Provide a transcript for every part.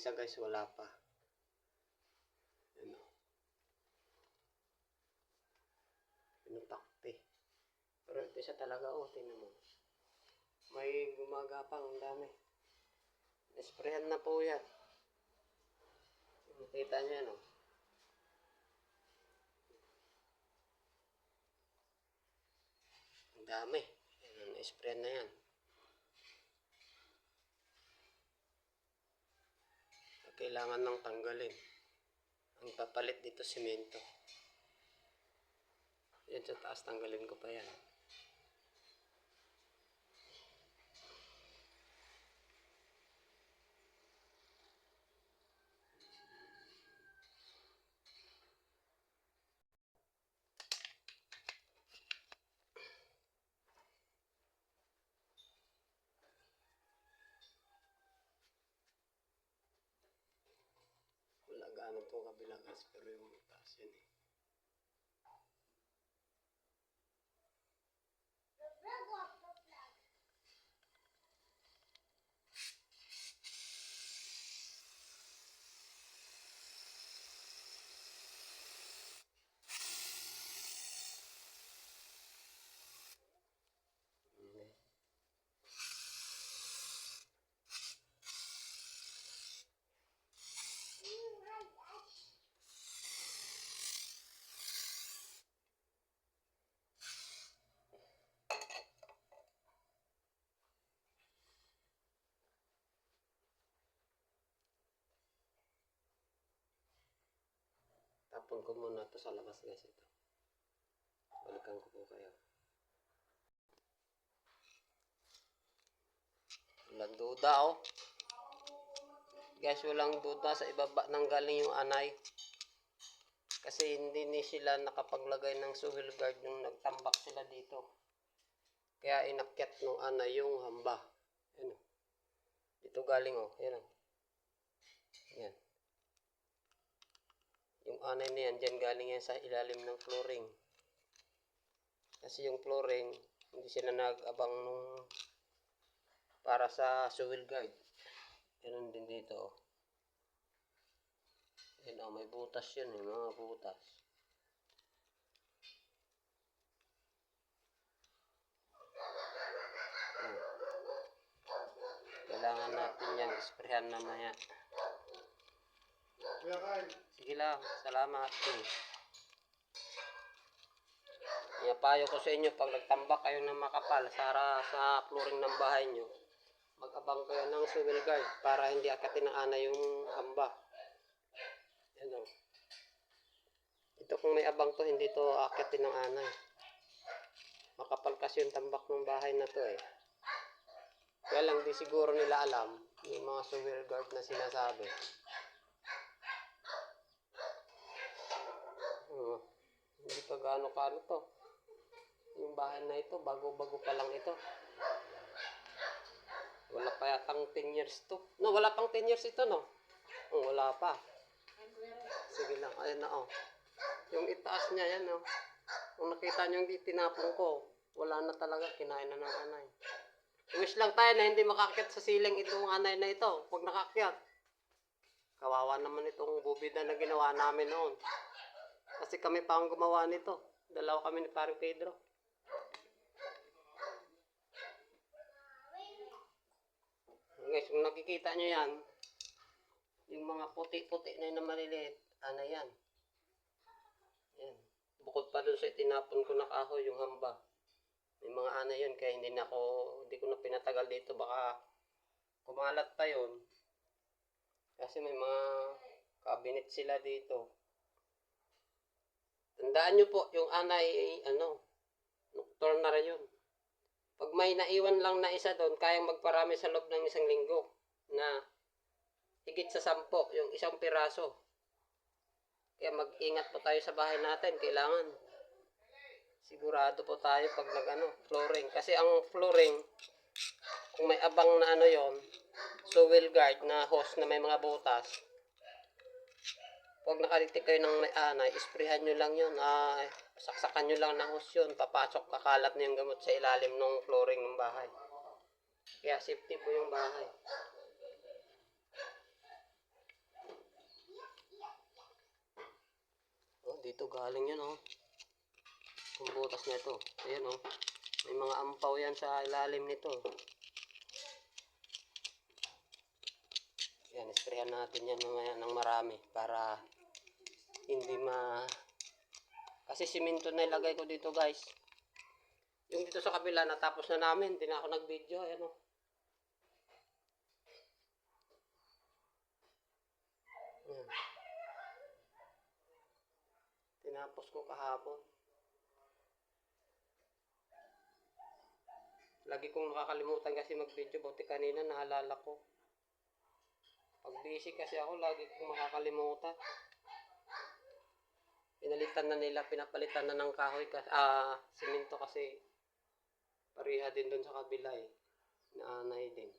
isa guys, wala pa. Ano? Pinutakti. Pero ito siya talaga, oh, tingnan mo. May gumagapang, ang dami. Sprayan na po yan. Nakita niyo yan, oh. Ang dami. Sprayan na yan. Kailangan nang tanggalin. Ang papalit dito, simento. Yan sa taas, tanggalin ko pa yan. Wala gaano itong kabila guys, pero yung taas yan eh. Tapon ko muna to sa labas guys ito. Balikan ko po kayo. Walang duda oh. Guys, walang duda sa ibaba nang galing yung anay. Kasi hindi ni sila nakapaglagay ng suhil guard nung nagtambak sila dito. Kaya inakyat nung anay yung hamba. Yan. Dito galing oh. Yan oh. Yan. Anay na yan, dyan galing yan sa ilalim ng flooring. Kasi yung flooring, hindi sila nag-abang nung para sa swivel guard. Ganun din dito. oh. Yan oh, may butas yun eh, mga butas. Hmm. Kailangan natin yan, isprehan mamaya. Sige lang, salamat. Eh. Iapayo ko sa inyo, pag nagtambak kayo ng makapal sa, sa flooring ng bahay nyo, mag-abang kayo ng swivel guard para hindi akatin ng ana yung hamba. Yan o. Ito kung may abang to, hindi to akatin ng ana. eh. Makapal kasi yung tambak ng bahay na to eh. Kaya lang di siguro nila alam yung mga swivel guard na sinasabi. Hindi gaano kano to. Yung bahay na ito, bago-bago pa lang ito. Wala pa yatang 10 years to. No, wala pang 10 years ito, no? Oh, wala pa. Sige lang, ayun na, oh. Yung itaas niya, yan, oh. Kung nakita niyo yung tinapon ko, wala na talaga, kinain na ng anay. Wish lang tayo na hindi makakit sa siling itong anay na ito. Pag nakakyat, kawawa naman itong bubida na ginawa namin noon. Kasi kami pa ang gumawa nito. Dalawa kami ni parang Pedro. Guys, kung nakikita nyo yan, yung mga puti-puti na yun na maliliit, ano yan? Yan. Bukod pa dun sa itinapon ko na kahoy, yung hamba. May mga ana yun, kaya hindi na ako, hindi ko na pinatagal dito, baka kumalat pa yun. Kasi may mga cabinet sila dito. Tandaan nyo po, yung anay, ano, nocturnal yun. Pag may naiwan lang na isa doon, kayang magparami sa loob ng isang linggo na higit sa sampo, yung isang piraso. Kaya mag-ingat po tayo sa bahay natin, kailangan. Sigurado po tayo pag nag-ano, flooring. Kasi ang flooring, kung may abang na ano yon so will guard na hose na may mga butas, Huwag nakalitik kayo ng may ah, anay, isprehan nyo lang yun. Ah, saksakan nyo lang ng hose yun. Papasok, kakalat na yung gamot sa ilalim ng flooring ng bahay. Kaya safety po yung bahay. Oh, dito galing yun oh. Yung butas nito. Ayan oh. May mga ampaw yan sa ilalim nito. Yan, isprayan natin yan mga ng marami para hindi ma... Kasi simento na ilagay ko dito, guys. Yung dito sa kabila, natapos na namin. Hindi na ako nag-video. Ayan, oh. Yan. Tinapos ko kahapon. Lagi kong nakakalimutan kasi mag-video. Buti kanina naalala ko. Pag busy kasi ako, lagi kong makakalimutan. Pinalitan na nila, pinapalitan na ng kahoy kasi, ah, simento kasi pariha din doon sa kabila eh. Naanay din.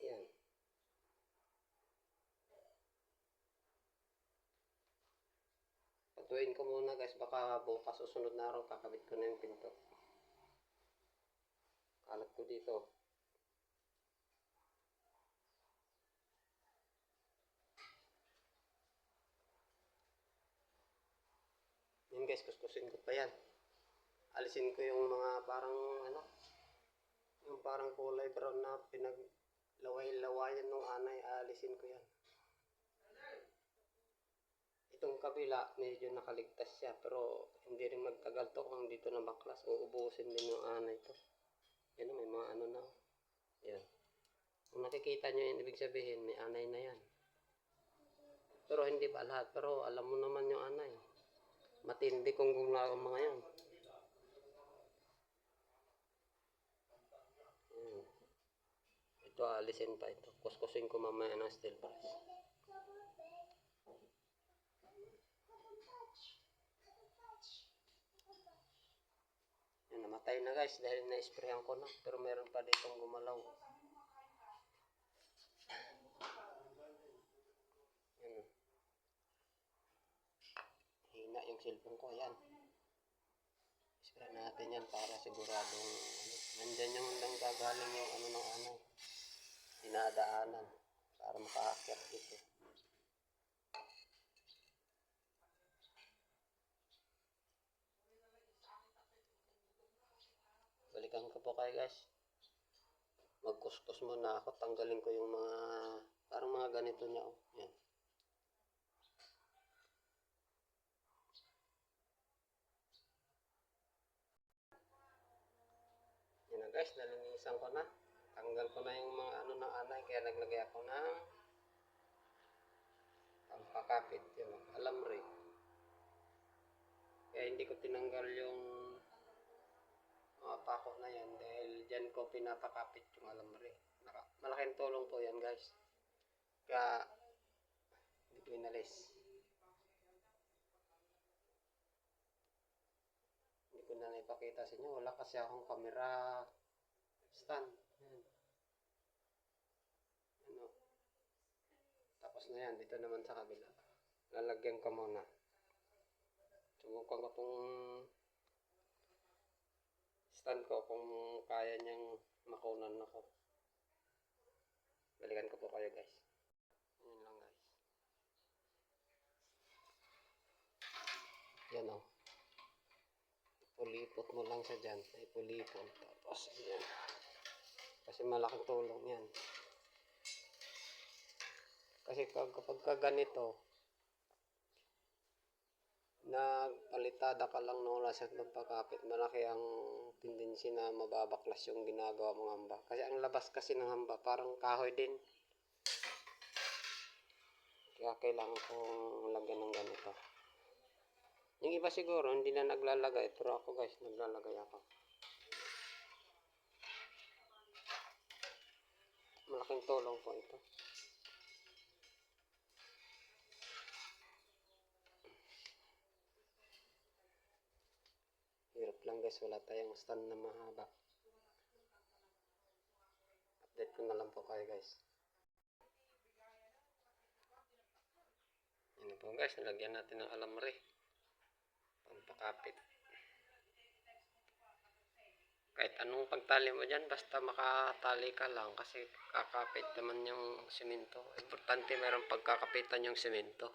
Yan. Patuin ko muna guys, baka bukas o sunod na araw kakabit ko na yung pinto. Kalat ko dito. Guys, kuskusin ko pa yan. Alisin ko yung mga parang ano, yung parang kulay brown na pinaglaway-lawayan ng anay, alisin ko yan. Itong kabila, medyo nakaligtas siya, pero hindi rin magtagal to kung dito na baklas. Uubusin din yung anay to. Yan, may mga ano na. oh. Yan. Kung nakikita nyo yan, ibig sabihin, may anay na yan. Pero hindi pa lahat, pero alam mo naman yung anay. Matindi kung gumagawa mga yan. Yan. Ito, alisin pa ito. Kuskusin ko mamaya ng steel press. Yan, namatay na guys dahil na-sprayan ko na. Pero meron pa ditong gumalaw. Yan. Hina yung cellphone ko. Yan. Spray natin yan para siguradong ano, nandyan yung nang gagaling yung ano ng ano. Dinadaanan para makaakyat dito. Balikan ko po kayo guys. Magkuskus muna ako. Tanggalin ko yung mga parang mga ganito niya. Oh. Yan. Guys, nalinisan ko na. Tanggal ko na yung mga ano ng anay kaya naglagay ako ng pampakapit. Yun, alamre. Kaya hindi ko tinanggal yung mga pako na yan dahil dyan ko pinapakapit yung alamre. Naka, malaking tulong po yan guys. Kaya hindi ko inalis. Hindi ko na naipakita sa inyo. Wala kasi akong camera stand. Ano. Tapos na yan. Dito naman sa kabila. Lalagyan ko muna. Subukan ko itong stand ko kung kaya niyang makunan ako. Balikan ko po kayo guys. Yun lang guys. Yan o. Ipulipot mo lang sa dyan. Ipulipot. Tapos yan. Kasi malaking tulong yan. Kasi kapag ka ganito, nagpalitada ka lang ng wala sa magpakapit, malaki ang tendency na mababaklas yung ginagawa mong hamba. Kasi ang labas kasi ng hamba, parang kahoy din. Kaya kailangan kong lagyan ng ganito. Yung iba siguro, hindi na naglalagay. Pero ako guys, naglalagay ako. Malaking tulong po ito. Hirap lang guys, wala tayong stand na mahaba. Update ko na lang po kayo guys. Yan po guys, nalagyan natin ng alamre. Pampakapit. Kahit anong pagtali mo dyan, basta makatali ka lang kasi kakapit naman yung simento. Importante meron pagkakapitan yung simento.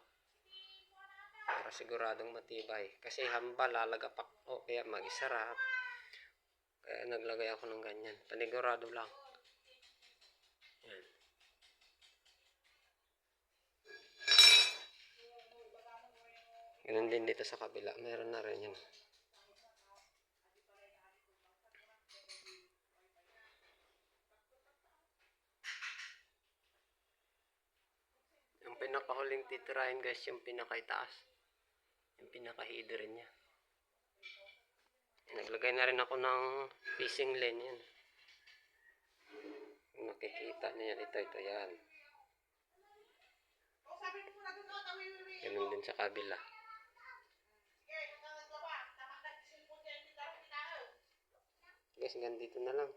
Para siguradong matibay. Kasi hamba lalagapak o kaya mag-isarap. Kaya naglagay ako ng ganyan. Panigurado lang. Yan. Ganun din dito sa kabila. Meron na rin yan. Yung pinakahuling titirahin guys, yung pinakaitaas. Yung pinakahido rin niya. Naglagay na rin ako ng fishing line yan. Nakikita niya yan, ito, ito yan. Ganun din sa kabila. Guys, hanggang dito na lang.